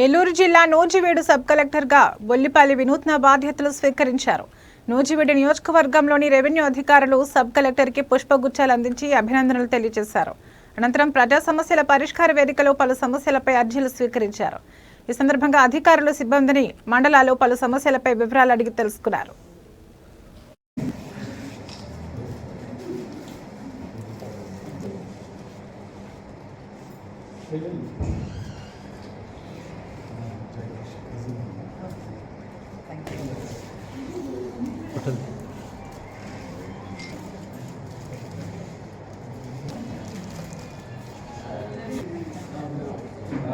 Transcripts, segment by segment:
ఏలూరు జిల్లా నూజివీడు సబ్ కలెక్టర్గా బొల్లిపల్లి వినూత్న బాధ్యతలు స్వీకరించారు. నూజివీడు నియోజకవర్గంలోని రెవెన్యూ అధికారులు సబ్ కలెక్టర్కి పుష్పగుచ్చాలు అందించి అభినందనలు తెలియజేశారు. అనంతరం ప్రజా సమస్యల పరిష్కార వేదికలో పలు సమస్యలపై అర్జీలు స్వీకరించారు. ఈ సందర్భంగా అధికారులు సిబ్బందిని మండలాల్లో పలు సమస్యలపై వివరాలు అడిగి తెలుసుకున్నారు.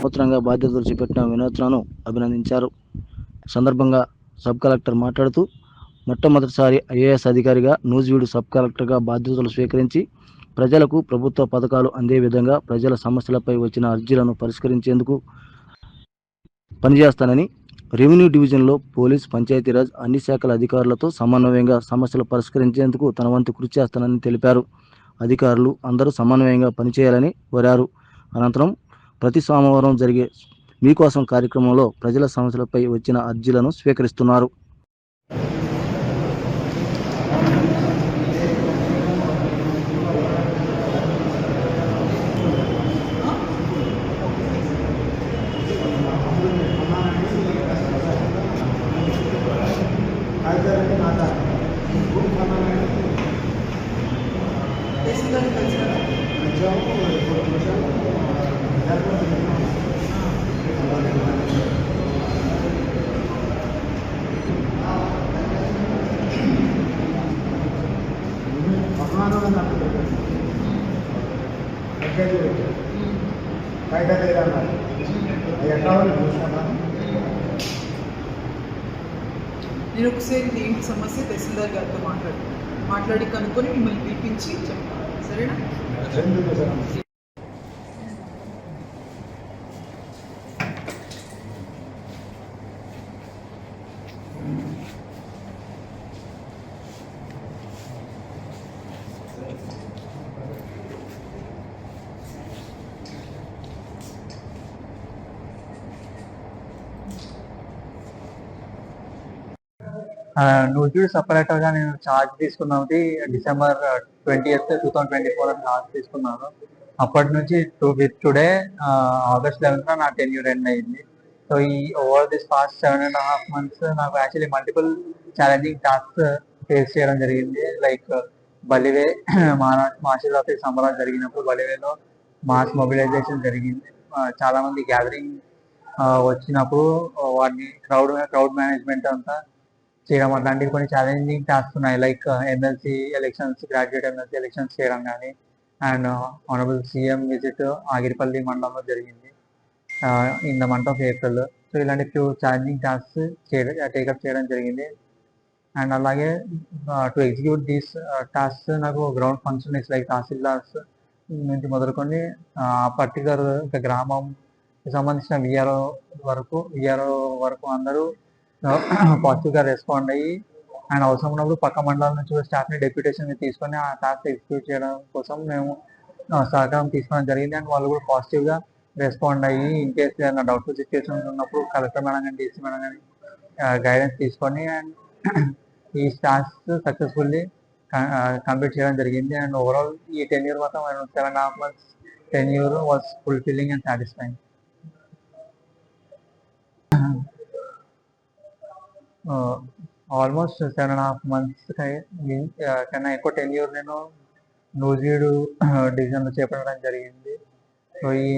నూతనంగా బాధ్యతలు చేపట్టిన వినూత్నను అభినందించారు. సందర్భంగా సబ్ కలెక్టర్ మాట్లాడుతూ మొట్టమొదటిసారి ఐఏఎస్ అధికారిగా నూజివీడు సబ్ కలెక్టర్గా బాధ్యతలు స్వీకరించి ప్రజలకు ప్రభుత్వ పథకాలు అందే విధంగా ప్రజల సమస్యలపై వచ్చిన అర్జీలను పరిష్కరించేందుకు పనిచేస్తానని రెవెన్యూ డివిజన్లో పోలీస్ పంచాయతీరాజ్ అన్ని శాఖల అధికారులతో సమన్వయంగా సమస్యలు పరిష్కరించేందుకు తన వంతు కృషి చేస్తానని తెలిపారు. అధికారులు అందరూ సమన్వయంగా పనిచేయాలని కోరారు. అనంతరం ప్రతి సోమవారం జరిగే మీకోసం కార్యక్రమంలో ప్రజల సమస్యలపై వచ్చిన అర్జీలను స్వీకరిస్తున్నారు. బయట లేదన్నారు ఎట్లా ఉంది చూసాను నేను ఒకసారి ఏంటి సమస్య? తహసీల్దార్ గారితో మాట్లాడు మాట్లాడి కనుక్కొని మిమ్మల్ని పిలిపించి చెప్తాను. సరేనా? ఎందుకు సార్ నూజివీడు సపరేటర్గా నేను ఛార్జ్ తీసుకున్నది December twenty eighth two thousand twenty four charge తీసుకున్నాను. అప్పటి నుంచి to with today August eleventh నా టెన్యూర్ ఎండ్ అయింది. సో ఈ over this past seven and half months నాకు actually multiple challenging task face చేయడం జరిగింది. లైక్ బలివే మానా మార్షల్ ఆఫీస్ సంబరాలు జరిగినప్పుడు బలివేలో మాస్ మొబిలైజేషన్ జరిగింది. చాలా మంది గ్యాదరింగ్ వచ్చినప్పుడు వాటిని క్రౌడ్ క్రౌడ్ మేనేజ్మెంట్ అంతా చేయడం అట్లాంటివి కొన్ని ఛాలెంజింగ్ టాస్క్ ఉన్నాయి. Like M L C elections graduate M L C elections చేయడం కానీ and honourable C M visit Agiripalli మండలంలో జరిగింది. In the month of April so ఇలాంటి ఫ్యూ ఛాలెంజింగ్ టాస్క్ చేయడం టేకప్ చేయడం జరిగింది. అండ్ అలాగే టు ఎగ్జిక్యూట్ దీస్ టాస్క్ నాకు ground function is like tahsildars నుంచి మొదలుకొని uh, ఆ పర్టికులర్ ఒక గ్రామం సంబంధించిన విఆర్ఓ వరకు విఆర్ఓ వరకు అందరూ పాజిటివ్ గా రెస్పాండ్ అయ్యి అండ్ అవసరం ఉన్నప్పుడు పక్క మండలాల నుంచి కూడా స్టాఫ్ని డెప్యుటేషన్ తీసుకొని ఆ టాస్క్ ఎగ్జిక్యూట్ చేయడం కోసం మేము సహకారం తీసుకోవడం జరిగింది. అండ్ వాళ్ళు కూడా పాజిటివ్గా రెస్పాండ్ అయ్యి ఇన్ కేస్ ఏదైనా డౌట్ఫుల్ సిచ్యువేషన్స్ ఉన్నప్పుడు కలెక్టర్ మేడం కానీ డీసీ మేడం కానీ గైడెన్స్ తీసుకొని అండ్ ఈ టాస్క్ సక్సెస్ఫుల్లీ కంప్లీట్ చేయడం జరిగింది. అండ్ ఓవరాల్ ఈ టెన్ ఇయర్ మొత్తం seven and half months ten year was fulfilling and satisfying almost seven and half months కన్నా ఎక్కువ టెన్ ఇయర్ నేను నూజివీడు డివిజన్లో చేపట్టడం జరిగింది. సో ఈ